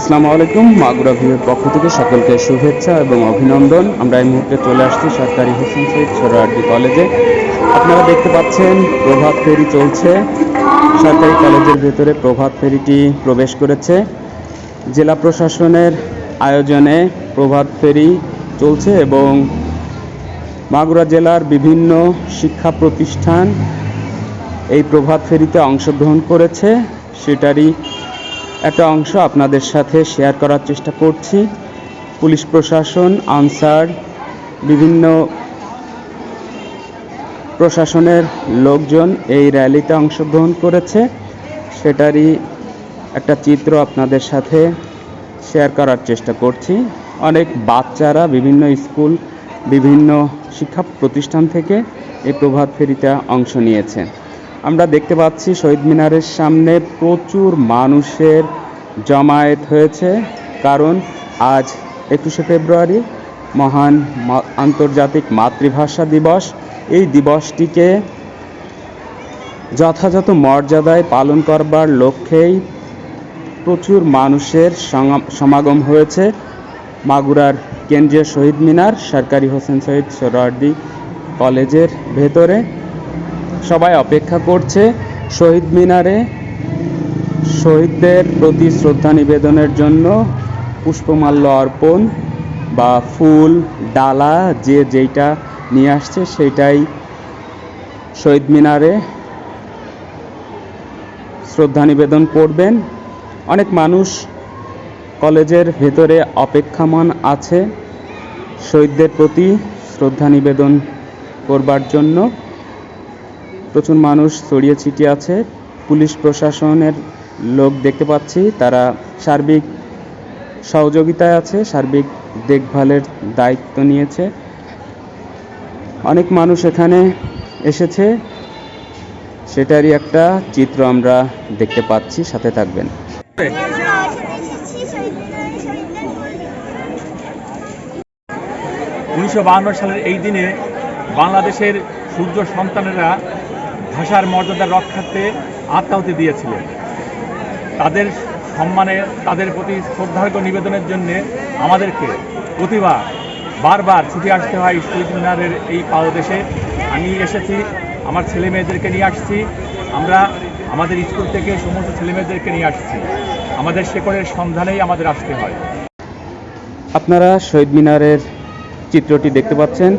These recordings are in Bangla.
আসসালামু আলাইকুম, মাগুরা ভিউয়ের পক্ষ থেকে সকলকে শুভেচ্ছা এবং অভিনন্দন। আমরা এই মুহূর্তে চলে আসছি সরকারি হোসেন শহীদ সোহরাওয়ার্দী কলেজে। আপনারা দেখতে পাচ্ছেন, প্রভাত ফেরি চলছে। সরকারি কলেজের ভেতরে প্রভাত ফেরিটি প্রবেশ করেছে। জেলা প্রশাসনের আয়োজনে প্রভাত ফেরি চলছে এবং মাগুরা জেলার বিভিন্ন শিক্ষা প্রতিষ্ঠান এই প্রভাত ফেরিতে অংশগ্রহণ করেছে। সেটারই একটা অংশ আপনাদের সাথে শেয়ার করার চেষ্টা করছি। পুলিশ প্রশাসন, আনসার, বিভিন্ন প্রশাসনের লোকজন এই র্যালিতে অংশগ্রহণ করেছে। সেটারই একটা চিত্র আপনাদের সাথে শেয়ার করার চেষ্টা করছি। অনেক বাচ্চারা বিভিন্ন স্কুল, বিভিন্ন শিক্ষা প্রতিষ্ঠান থেকে এই প্রভাত ফেরিতে অংশ নিয়েছে। আমরা দেখতে পাচ্ছি শহীদ মিনারের সামনে প্রচুর মানুষের জমায়েত হয়েছে। কারণ আজ একুশে ফেব্রুয়ারি, মহান আন্তর্জাতিক মাতৃভাষা দিবস। এই দিবসটিকে যথাযথ মর্যাদায় পালন করবার লক্ষ্যেই প্রচুর মানুষের সমাগম হয়েছে। মাগুরার কেন্দ্রীয় শহীদ মিনার, সরকারি হোসেন শহীদ সোহরাওয়ার্দী কলেজের ভেতরে। সবাই অপেক্ষা করছে শহীদ মিনারে। শহীদদের প্রতি শ্রদ্ধা নিবেদনের জন্য পুষ্পমাল্য অর্পণ বা ফুল, ডালা, যে যেইটা নিয়ে আসছে সেইটাই শহীদ মিনারে শ্রদ্ধা নিবেদন করবেন। অনেক মানুষ কলেজের ভেতরে অপেক্ষামান আছে শহীদদের প্রতি শ্রদ্ধা নিবেদন করবার জন্য। প্রচুর মানুষ ছড়িয়ে ছিটিয়ে আছে। পুলিশ প্রশাসনের লোক দেখতে পাচ্ছি, তারা সার্বিক সহযোগিতায় আছে, সার্বিক দেখভালের দায়িত্ব নিয়েছে। অনেক মানুষ এখানে এসেছে। সেটারই একটা চিত্র আমরা দেখতে পাচ্ছি, সাথে থাকবেন। উনিশশো সালের এই দিনে বাংলাদেশের সূর্য সন্তানেরা ভাষার মর্যাদা রক্ষার্থে আত্মাহতি দিয়েছিলেন। তাদের সম্মানে, তাদের প্রতি শ্রদ্ধার্ঘ্য নিবেদনের জন্যে আমাদেরকে প্রতিবার বারবার ছুটে আসতে হয় শহীদ মিনারের এই পাদদেশে। আমি এসেছি, আমার ছেলে মেয়েদেরকে নিয়ে আসছি, আমরা আমাদের স্কুল থেকে সমস্ত ছেলে মেয়েদেরকে নিয়ে আসছি। আমাদের শেকড়ের সন্ধানেই আমাদের আসতে হয়। আপনারা শহীদ মিনারের চিত্রটি দেখতে পাচ্ছেন।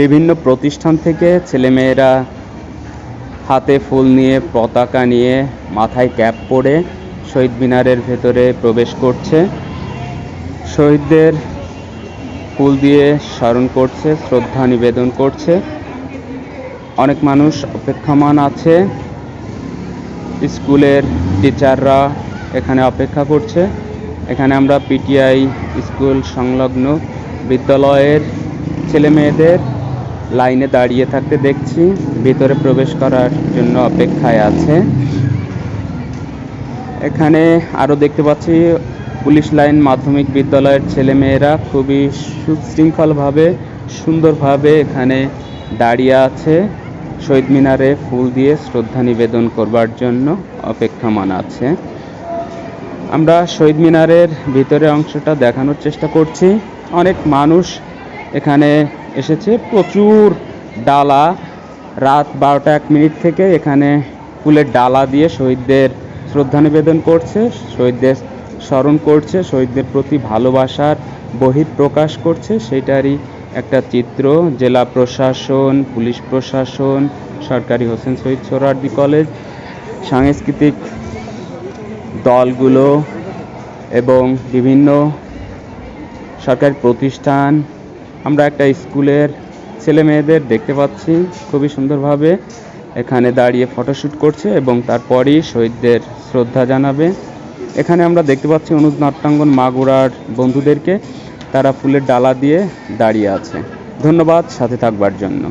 বিভিন্ন প্রতিষ্ঠান থেকে ছেলেমেয়েরা হাতে ফুল নিয়ে, পতাকা নিয়ে মাথায় ক্যাপ পরে শহীদ মিনারের ভেতরে প্রবেশ করছে। শহীদদের ফুল দিয়ে স্মরণ করছে, শ্রদ্ধা নিবেদন করছে। অনেক মানুষ অপেক্ষমান আছে। স্কুলের টিচাররা এখানে অপেক্ষা করছে। এখানে আমরা পিটিআই স্কুল সংলগ্ন বিদ্যালয়ের ছেলে মেয়েদের লাইনে দাঁড়িয়ে থাকতে দেখছি, ভিতরে প্রবেশ করার জন্য অপেক্ষায় আছে। এখানে আরও দেখতে পাচ্ছি, পুলিশ লাইন, মাধ্যমিক বিদ্যালয়ের ছেলেমেয়েরা খুবই সুশৃঙ্খলভাবে, সুন্দরভাবে এখানে দাঁড়িয়ে আছে। শহীদ মিনারে ফুল দিয়ে শ্রদ্ধা নিবেদন করবার জন্য অপেক্ষমান আছে। আমরা শহীদ মিনারের ভিতরে অংশটা দেখানোর চেষ্টা করছি। অনেক মানুষ এখানে এসেছে। প্রচুর ডালা, রাত বারোটা এক মিনিট থেকে এখানে ফুলের ডালা দিয়ে শহীদদের শ্রদ্ধা নিবেদন করছে, শহীদদের স্মরণ করছে, শহীদদের প্রতি ভালোবাসার বহির প্রকাশ করছে। সেটারই একটা চিত্র, জেলা প্রশাসন, পুলিশ প্রশাসন, সরকারি হোসেন শহীদ সোহরাওয়ার্দী কলেজ, সাংস্কৃতিক দলগুলো এবং বিভিন্ন সরকারি প্রতিষ্ঠান আমরা একটা স্কুলের ছেলে মেয়েদের দেখতে পাচ্ছি খুবই সুন্দরভাবে। এখানে দাঁড়িয়ে ফটোশ্যুট করছে এবং তারপরই শহীদদের শ্রদ্ধা জানাবে। এখানে আমরা দেখতে পাচ্ছি অনুজ নাট্যাঙ্গন মাগুরার বন্ধুদেরকে। তারা ফুলের ডালা দিয়ে দাঁড়িয়ে আছে। ধন্যবাদ, সাথে থাকবার জন্য।